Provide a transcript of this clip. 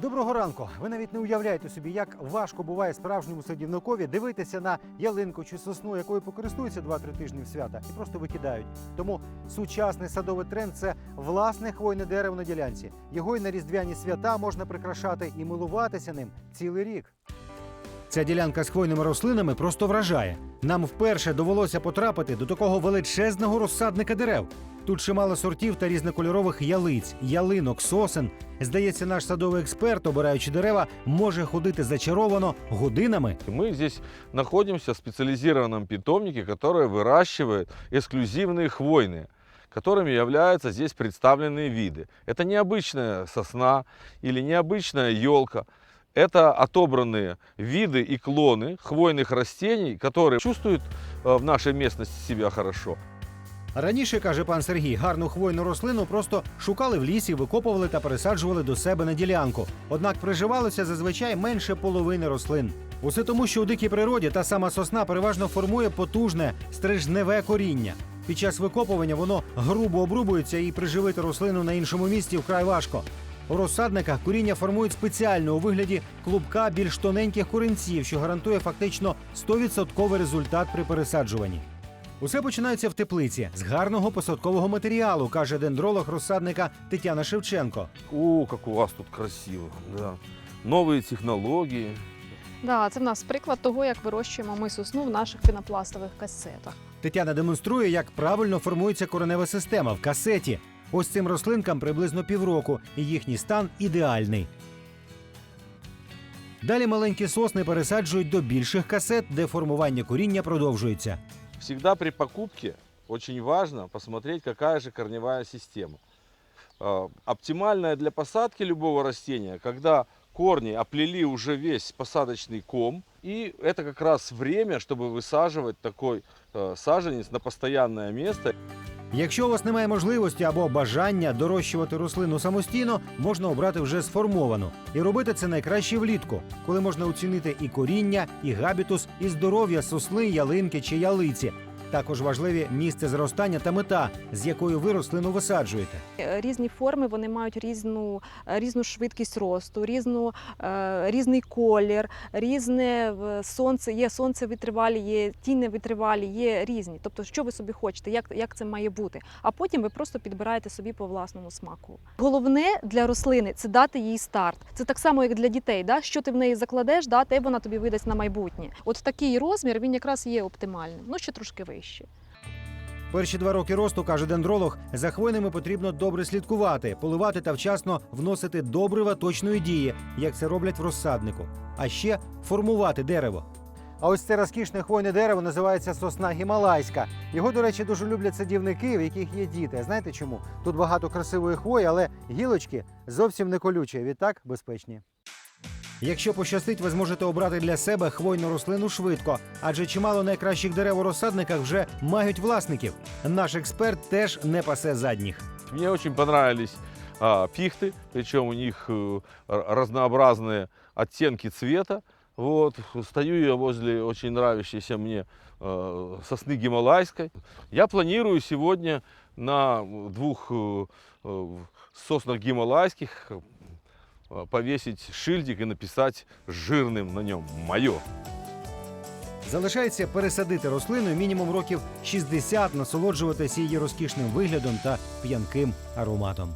Доброго ранку. Ви навіть не уявляєте собі, як важко буває справжньому садівникові дивитися на ялинку чи сосну, якою покористуються 2-3 тижні в свята, і просто викидають. Тому сучасний садовий тренд це власне хвойне дерево на ділянці. Його й на різдвяні свята можна прикрашати і милуватися ним цілий рік. Ця ділянка з хвойними рослинами просто вражає. Нам вперше довелося потрапити до такого величезного розсадника дерев. Тут чимало сортів та різнокольорових ялиць, ялинок, сосен. Здається, наш садовий експерт, обираючи дерева, може ходити зачаровано годинами. Мы здесь находимся в специализированном питомнике, который выращивает эксклюзивные хвойные, которыми являются здесь представленные виды. Это необычная сосна или необычная елка. Это отобранные виды и клоны хвойных растений, которые чувствуют э, в нашей местности себя хорошо. Раніше, каже пан Сергій, гарну хвойну рослину просто шукали в лісі, викопували та пересаджували до себе на ділянку. Однак приживалося зазвичай менше половини рослин. Усе тому, що у дикій природі та сама сосна переважно формує потужне стрижневе коріння. Під час викопування воно грубо обрубується і приживити рослину на іншому місці вкрай важко. У розсадниках коріння формують спеціально у вигляді клубка більш тоненьких корінців, що гарантує фактично 100% результат при пересаджуванні. Усе починається в теплиці з гарного посадкового матеріалу, каже дендролог розсадника Тетяна Шевченко. О, как у вас тут красиво. Да. Новые технологии. Да, це в нас приклад того, як вирощуємо ми сосну в наших пінопластових касетах. Тетяна демонструє, як правильно формується коренева система в касеті. Ось цим рослинкам приблизно півроку, і їхній стан ідеальний. Далі маленькі сосни пересаджують до більших касет, де формування коріння продовжується. Всегда при покупке очень важно посмотреть, какая же корневая система. Э, Оптимальная для посадки любого растения, когда корни оплели уже весь посадочный ком, и это как раз время, чтобы высаживать такой э, саженец на постоянное место. Якщо у вас немає можливості або бажання дорощувати рослину самостійно, можна обрати вже сформовану. І робити це найкраще влітку, коли можна оцінити і коріння, і габітус, і здоров'я сосни, ялинки чи ялиці. Також важливі місце зростання та мета, з якою ви рослину висаджуєте. Е, Різні форми вони мають різну, е, різну швидкість росту, різну, е, різний колір, різне сонце. Є сонцевитривалі, є тіневитривалі, є різні. Тобто, що ви собі хочете, як, як це має бути. А потім ви просто підбираєте собі по власному смаку. Головне для рослини це дати їй старт. Це так само, як для дітей. Да? Що ти в неї закладеш, да? те вона тобі видасть на майбутнє. От такий розмір він якраз є оптимальним. Ну ще трошки вище. Перші два роки росту, каже дендролог, за хвойними потрібно добре слідкувати, поливати та вчасно вносити добрива точної дії, як це роблять в розсаднику. А ще формувати дерево. А ось це розкішне хвойне дерево називається сосна гімалайська. Його, до речі, дуже люблять садівники, в яких є діти. Знаєте чому? Тут багато красивої хвої, але гілочки зовсім не колючі, відтак безпечні. Якщо пощастить, ви зможете обрати для себе хвойну рослину швидко, адже чимало найкращих дерев у розсадниках вже мають власників. Наш експерт теж не пасе задніх. Мне очень понравились а, пихты, причем у них э, р- разнообразные оттенки цвета. Вот, стою я возле очень нравящейся мне э, сосны гималайской. Я планирую сегодня на двух э, э, соснах гималайских э, повесить шильдик і написати жирним на ньому моє. Залишається пересадити рослину мінімум років 60, насолоджуватися її розкішним виглядом та п'янким ароматом.